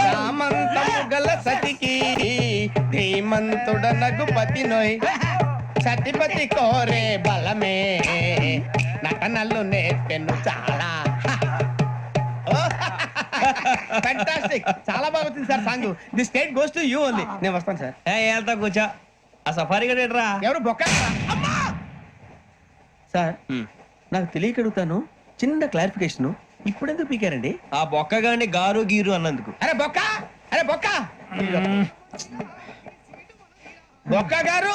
సామంతము గల సతికి ధీమంతుడనగు పతి నోయ్ సతిపతి కోరే బలమే నటనలు నేర్పెను చాలా. ఫ్యాంటాస్టిక్ చాలా బాగా వచ్చింది sir song. The state goes to you only. నేను వస్తాను సార్. ఏ వెళ్తా కూర్చో. ఆ సఫారీ గడేట్రా ఎవరు బొక్క? అమ్మా! సార్. నాకు తెలియక అడుగుతాను చిన్న క్లారిఫికేషన్ ఇప్పుడెందుకు పీకారండి? ఆ బొక్కగాని గారు గీరు అన్నందుకు. అరే బొక్క! అరే బొక్క! బొక్క గారు!